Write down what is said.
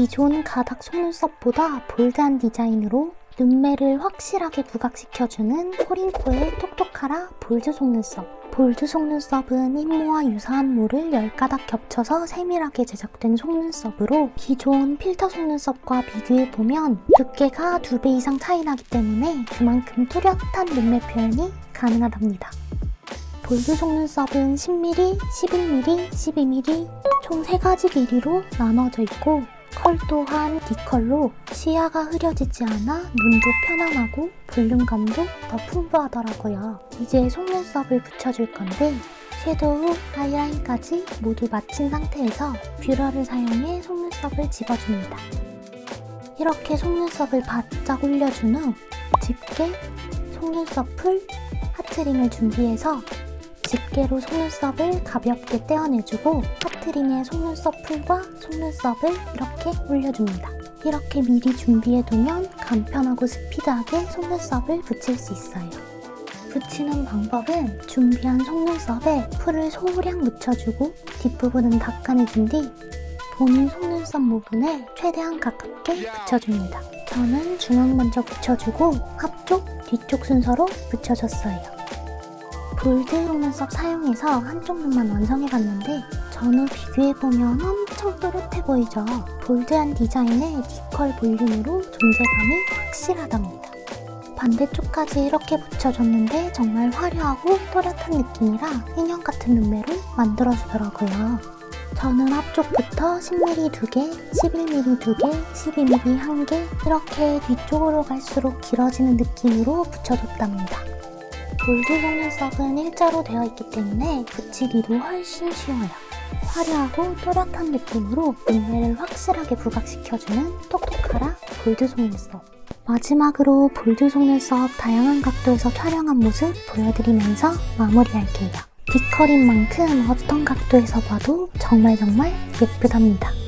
기존 가닥 속눈썹보다 볼드한 디자인으로 눈매를 확실하게 부각시켜주는 코링코의 톡톡하라 볼드 속눈썹. 볼드 속눈썹은 흰모와 유사한 모를 10가닥 겹쳐서 세밀하게 제작된 속눈썹으로 기존 필터 속눈썹과 비교해보면 두께가 2배 이상 차이 나기 때문에 그만큼 뚜렷한 눈매 표현이 가능하답니다. 볼드 속눈썹은 10mm, 11mm, 12mm 총 3가지 길이로 나눠져 있고 컬 또한 D컬로 시야가 흐려지지 않아 눈도 편안하고 볼륨감도 더 풍부하더라고요. 이제 속눈썹을 붙여줄 건데 섀도우, 아이라인까지 모두 마친 상태에서 뷰러를 사용해 속눈썹을 집어줍니다. 이렇게 속눈썹을 바짝 올려준 후 집게, 속눈썹 풀, 하트링을 준비해서 집게로 속눈썹을 가볍게 떼어내주고 하트링에 속눈썹 풀과 속눈썹을 이렇게 올려줍니다. 이렇게 미리 준비해두면 간편하고 스피드하게 속눈썹을 붙일 수 있어요. 붙이는 방법은 준비한 속눈썹에 풀을 소량 묻혀주고 뒷부분은 닦아내준 뒤 본인 속눈썹 모근에 최대한 가깝게 붙여줍니다. 저는 중앙 먼저 붙여주고 앞쪽, 뒤쪽 순서로 붙여줬어요. 볼드 속눈썹 사용해서 한쪽 눈만 완성해봤는데 전후 비교해보면 엄청 또렷해 보이죠? 볼드한 디자인의 D컬 볼륨으로 존재감이 확실하답니다. 반대쪽까지 이렇게 붙여줬는데 정말 화려하고 또렷한 느낌이라 인형 같은 눈매로 만들어주더라고요. 저는 앞쪽부터 10mm 2개, 11mm 2개, 12mm 1개 이렇게 뒤쪽으로 갈수록 길어지는 느낌으로 붙여줬답니다. 볼드 속눈썹은 일자로 되어 있기 때문에 붙이기도 훨씬 쉬워요. 화려하고 또렷한 느낌으로 눈매를 확실하게 부각시켜주는 똑똑하라 볼드 속눈썹. 마지막으로 볼드 속눈썹 다양한 각도에서 촬영한 모습 보여드리면서 마무리할게요. D컬인 만큼 어떤 각도에서 봐도 정말 정말 예쁘답니다.